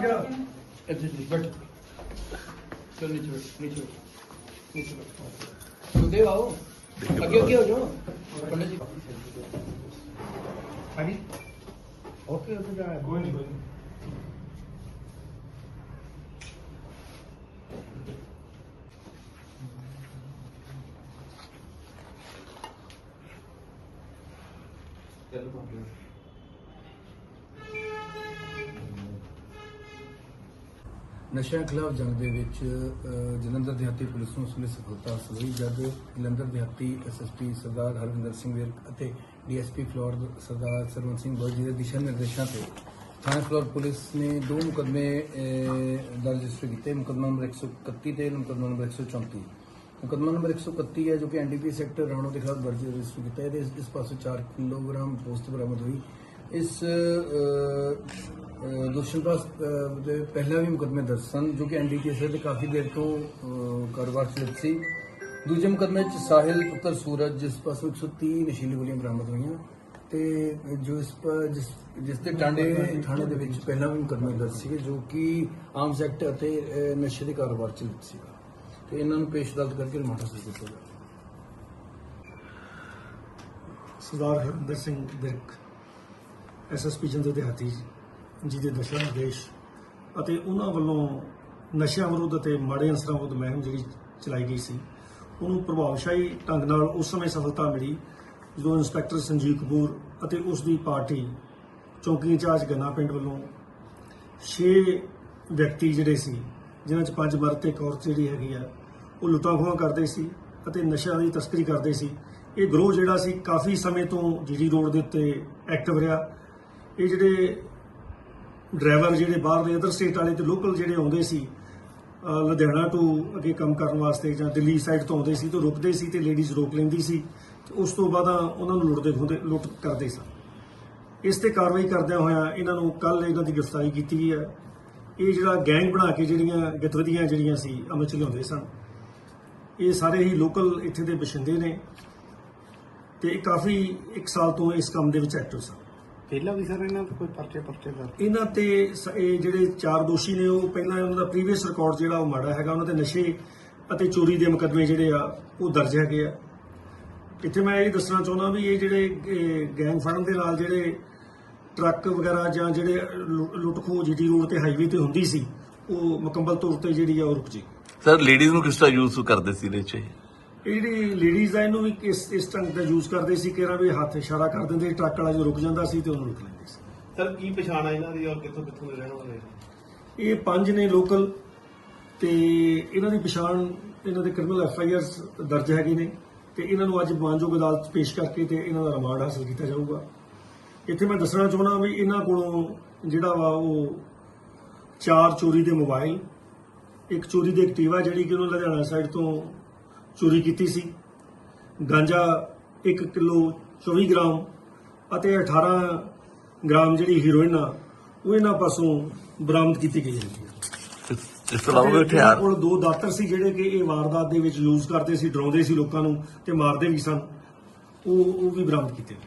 ਗਿਆ ਇੱਥੇ ਬੈਠ। ਚਲ ਨੀਚੇ ਬੈਠ ਨੀਚੇ ਬੈਠ ਨੀਚੇ ਬੈਠ। ਸੁਦੇ ਆਓ। ਅੱਗੇ ਅੱਗੇ ਹੋ ਜਾਓ। ਪੰਡਿਤ ਜੀ। ਹਾਂਜੀ। ਓਕੇ ਓਕੇ ਜਾ ਕੋਈ ਨਹੀਂ ਕੋਈ ਨਹੀਂ ਨਸ਼ਿਆਂ ਖਿਲਾਫ ਜੰਗ ਦੇ ਵਿੱਚ ਜਲੰਧਰ ਦਿਹਾਤੀ ਪੁਲਿਸ ਨੂੰ ਉਸ ਵੇਲੇ ਸਫਲਤਾ ਹਾਸਲ ਹੋਈ ਜਦ ਜਲੰਧਰ ਦਿਹਾਤੀ ਐਸਐਸਪੀ ਸਰਦਾਰ ਹਰਵਿੰਦਰ ਸਿੰਘ ਵਿਰਕ ਅਤੇ ਡੀਐਸਪੀ ਫਲੋਰ ਸਰਦਾਰ ਸਰਵਨ ਸਿੰਘ ਬੋਜ ਜੀ ਦੇ ਦਿਸ਼ਾ ਨਿਰਦੇਸ਼ਾਂ ਤੇ ਥਾਣਾ ਫਲੋਰ ਪੁਲਿਸ ਨੇ ਦੋ ਮੁਕਦਮੇ ਅ, ਦਰਜ ਰਜਿਸਟਰ ਕੀਤੇ। ਮੁਕਦਮਾ ਨੰਬਰ 131 ਤੇ ਮੁਕਦਮਾ ਨੰਬਰ 134 ਮੁਕਦਮਾ ਨੰਬਰ 131 ਹੈ ਜੋ ਕਿ ਐਨਡੀਪੀ ਸੈਕਟਰ ਰਾਣੋ ਦੇ ਖਿਲਾਫ ਦਰਜ ਰਜਿਸਟਰ ਕੀਤਾ ਹੈ। ਇਹਦੇ ਇਸ- ਇਸ ਪਾਸੋਂ 4 ਕਿਲੋਗ੍ਰਾਮ ਪੋਸਟ ਬਰਾਮਦ ਹੋਈ। ਇਸ ਅ, ਪਾਸ ਦੇ ਪਹਿਲਾਂ ਵੀ ਮੁਕਦਮੇ ਦਰਜ ਸਨ ਜੋ ਕਿ ਐਨਡੀਪੀਐਸ ਦੇ ਕਾਫੀ ਦੇਰ ਤੋਂ ਕਾਰੋਬਾਰ ਚ ਲਿਪਤ ਸੀ। ਦੂਜੇ ਮੁਕਦਮੇ ਚ ਸਾਹਿਲ ਪੁੱਤਰ ਸੂਰਜ ਜਿਸ ਪਾਸੋਂ 130 ਨਸ਼ੀਲੀ ਗੋਲੀਆਂ ਬਰਾਮਦ ਹੋਈਆਂ ਤੇ ਜੋ ਇਸ ਜਿਸ ਜਿਸ ਦੇ ਟਾਂਡੇ ਥਾਣੇ ਦੇ ਵਿੱਚ ਪਹਿਲਾਂ ਵੀ ਮੁਕਦਮੇ ਦਰਜ ਸੀਗੇ ਜੋ ਕਿ ਆਰਮਸ ਐਕਟ ਅਤੇ ਨਸ਼ੇ ਦੇ ਕਾਰੋਬਾਰ ਚ ਲਿਪਤ ਸੀਗਾ। ਤੇ ਇਹਨਾਂ ਨੂੰ ਪੇਸ਼ ਅਦਾਲਤ ਕਰਕੇ ਰਿਮਾਂਡ ਹਾਸਲ ਕੀਤਾ ਗਿਆ। ਸਰਦਾਰ ਹਰਿੰਦਰ ਸਿੰਘ ਵਿਰਕ ਐਸਐਸਪੀ ਜੰਦਰ ਦਿਹਾਤੀ ਜੀ ਦੇ ਦਿਸ਼ਾ ਨਿਰਦੇਸ਼ ਅਤੇ ਉਹਨਾਂ ਵੱਲੋਂ ਨਸ਼ਿਆਂ ਵਿਰੁੱਧ ਅਤੇ ਮਾੜੇ ਅਨਸਰਾਂ ਵਿਰੁੱਧ ਮੁਹਿੰਮ ਜਿਹੜੀ ਚਲਾਈ ਗਈ ਸੀ, ਉਹਨੂੰ ਪ੍ਰਭਾਵਸ਼ਾਲੀ ਢੰਗ ਨਾਲ ਉਸ ਸਮੇਂ ਸਫਲਤਾ ਮਿਲੀ ਜਦੋਂ ਇੰਸਪੈਕਟਰ ਸੰਜੀਵ ਕਪੂਰ ਅਤੇ ਉਸ ਦੀ ਪਾਰਟੀ ਚੌਂਕੀ ਇੰਚਾਰਜ ਗੰਨਾ ਪਿੰਡ ਵੱਲੋਂ 6 ਵਿਅਕਤੀ ਜਿਹੜੇ ਸੀ, ਜਿਨ੍ਹਾਂ 'ਚ ਪੰਜ ਮਰਦ ਤੇ ਇੱਕ ਔਰਤ ਜਿਹੜੀ ਹੈਗੀ ਆ, ਉਹ ਲੁੱਟਾਂ ਖੋਹਾਂ ਕਰਦੇ ਸੀ ਅਤੇ ਨਸ਼ਿਆਂ ਦੀ ਤਸਕਰੀ ਕਰਦੇ ਸੀ। ਇਹ ਗਰੋਹ ਜਿਹੜਾ ਸੀ, ਕਾਫੀ ਸਮੇਂ ਤੋਂ ਜੀਜੀ ਰੋਡ ਦੇ ਉੱਤੇ ਐਕਟਿਵ ਰਿਹਾ ਇਹ ਜਿਹੜੇ ਡਰਾਈਵਰ ਜਿਹੜੇ ਬਾਹਰ ਦੇ ਅਦਰ ਸਟੇਟ ਵਾਲੇ ਤੇ ਲੋਕਲ ਜਿਹੜੇ ਆਉਂਦੇ ਸੀ ਲੁਧਿਆਣਾ ਤੋਂ ਅੱਗੇ ਕੰਮ ਕਰਨ ਵਾਸਤੇ ਜਾਂ ਦਿੱਲੀ ਸਾਈਡ ਤੋਂ ਆਉਂਦੇ ਸੀ ਤਾਂ ਰੁਕਦੇ ਸੀ ਤੇ ਲੇਡੀਜ਼ ਰੋਕ ਲੈਂਦੀ ਸੀ, ਤੇ ਉਸ ਤੋਂ ਬਾਅਦ ਉਹਨਾਂ ਨੂੰ ਲੁੱਟਦੇ ਖੋਹਦੇ ਲੁੱਟ ਕਰਦੇ ਸਨ। ਇਸ ਤੇ ਕਾਰਵਾਈ ਕਰਦਿਆਂ ਹੋਇਆਂ ਇਹਨਾਂ ਨੂੰ ਕੱਲ ਇਹਨਾਂ ਦੀ ਗ੍ਰਿਫਤਾਰੀ ਕੀਤੀ ਗਈ ਹੈ। ਇਹ ਜਿਹੜਾ ਗੈਂਗ ਬਣਾ ਕੇ ਜਿਹੜੀਆਂ ਗਤੀਵਿਧੀਆਂ ਜਿਹੜੀਆਂ ਸੀ ਅਮਲ ਚ ਲਿਆਉਂਦੇ ਸਨ, ਇਹ ਸਾਰੇ ਹੀ ਲੋਕਲ ਇੱਥੇ ਦੇ ਬਸ਼ਿੰਦੇ ਨੇ ਤੇ ਕਾਫੀ ਇੱਕ ਸਾਲ ਤੋਂ ਇਸ ਕੰਮ ਦੇ ਵਿੱਚ ਐਕਟਿਵ ਸਨ। ਪਹਿਲਾਂ ਵੀ ਸਰ ਇਹਨਾਂ ਤੇ ਕੋਈ ਪਰਚੇ ਪਰਚੇ ਦਾ? ਇਹਨਾਂ ਤੇ ਸ- ਇਹ ਜਿਹੜੇ ਚਾਰ ਦੋਸ਼ੀ ਨੇ ਉਹ ਪਹਿਲਾਂ ਉਹਨਾਂ ਦਾ ਪ੍ਰੀਵੀਅਸ ਰਿਕਾਰਡ ਜਿਹੜਾ ਉਹ ਮਾੜਾ ਹੈਗਾ ਉਹਨਾਂ ਤੇ ਨਸ਼ੇ ਅਤੇ ਚੋਰੀ ਦੇ ਮੁਕੱਦਮੇ ਜਿਹੜੇ ਆ ਉਹ ਦਰਜ ਹੈਗੇ ਆ। ਇੱਥੇ ਮੈਂ ਇਹ ਦੱਸਣਾ ਚਾਹੁੰਦਾ ਵੀ ਇਹ ਜਿਹੜੇ ਗੈਂਗ ਫੜਨ ਦੇ ਨਾਲ ਜਿਹੜੇ ਟਰੱਕ ਵਗੈਰਾ ਜਾਂ ਜਿਹੜੇ ਲੁ- ਲੁੱਟ ਖੋਹ ਜੀਟੀ ਰੋਡ ਤੇ ਹਾਈਵੇ ਤੇ ਹੁੰਦੀ ਸੀ ਉਹ ਮੁਕੰਮਲ ਤੌਰ ਤੇ ਜਿਹੜੀ ਆ ਉਹ ਰੁਕ ਜੇ ਸਰ ਲੇਡੀਜ਼ ਨੂੰ ਕਿਸ ਤਰ੍ਹਾਂ ਯੂਜ਼ ਕਰਦੇ ਸੀ ਇਹਦੇ 'ਚ ਜਿਹੜੀ ਲੇਡੀਜ਼ ਆ ਇਹਨੂੰ ਵੀ ਇਸ ਇਸ ਢੰਗ ਦਾ ਯੂਜ਼ ਕਰਦੇ ਸੀ ਕਿ ਵੀ ਹੱਥ ਇਸ਼ਾਰਾ ਕਰ ਦਿੰਦੇ ਟਰੱਕ ਵਾਲਾ ਜੋ ਰੁਕ ਜਾਂਦਾ ਸੀ ਤੇ ਉਹਨੂੰ ਰੁਕ ਲੈਂਦੇ ਸੀ। ਸਰ ਕੀ ਪਛਾਣ ਆ ਇਹਨਾਂ ਦੀ ਔਰ ਕਿੱਥੋਂ ਕਿੱਥੋਂ ਦੇ ਰਹਿਣ ਵਾਲੇ ਇਹ ਪੰਜ ਨੇ ਲੋਕਲ ਤੇ ਇਹਨਾਂ ਦੀ ਪਛਾਣ ਇਹਨਾਂ ਦੇ ਕ੍ਰਿਮੀਨਲ ਐਫ ਆਈ ਆਰਸ ਦਰਜ ਹੈਗੇ ਨੇ ਤੇ ਇਹਨਾਂ ਨੂੰ ਅੱਜ ਮਾਨਯੋਗ ਅਦਾਲਤ 'ਚ ਪੇਸ਼ ਕਰਕੇ ਤੇ ਇਹਨਾਂ ਦਾ ਰਿਮਾਂਡ ਹਾਸਲ ਕੀਤਾ ਜਾਊਗਾ। ਇੱਥੇ ਮੈਂ ਦੱਸਣਾ ਚਾਹੁੰਦਾ ਵੀ ਇਹਨਾਂ ਕੋਲੋਂ ਜਿਹੜਾ ਵਾ ਉਹ ਚਾਰ ਚੋਰੀ ਦੇ ਮੋਬਾਈਲ ਇੱਕ ਚੋਰੀ ਦੀ ਐਕਟਿਵਾ ਜਿਹੜੀ ਕਿ ਉਹਨਾਂ ਲੁਧਿਆਣਾ ਸਾਈਡ ਤੋਂ ਚੋਰੀ ਕੀਤੀ ਸੀ। ਗਾਂਜਾ 1 ਕਿਲੋ 24 ਗ੍ਰਾਮ ਅਤੇ 18 ਗ੍ਰਾਮ ਜਿਹੜੀ ਹੀਰੋਇਨ ਆ ਉਹ ਇਹਨਾਂ ਪਾਸੋਂ ਬਰਾਮਦ ਕੀਤੀ ਗਈ ਹੈ ਇਸ ਤੋਂ ਇਲਾਵਾ ਹਥਿਆਰ? ਕੋਲ ਦੋ ਦਾਤਰ ਸੀ ਜਿਹੜੇ ਕਿ ਇਹ ਵਾਰਦਾਤ ਦੇ ਵਿੱਚ ਯੂਜ਼ ਕਰਦੇ ਸੀ ਡਰਾਉਂਦੇ ਸੀ ਲੋਕਾਂ ਨੂੰ ਤੇ ਮਾਰਦੇ ਵੀ ਸਨ। ਉਹ ਉਹ ਵੀ ਬਰਾਮਦ ਕੀਤੇ ਨੇ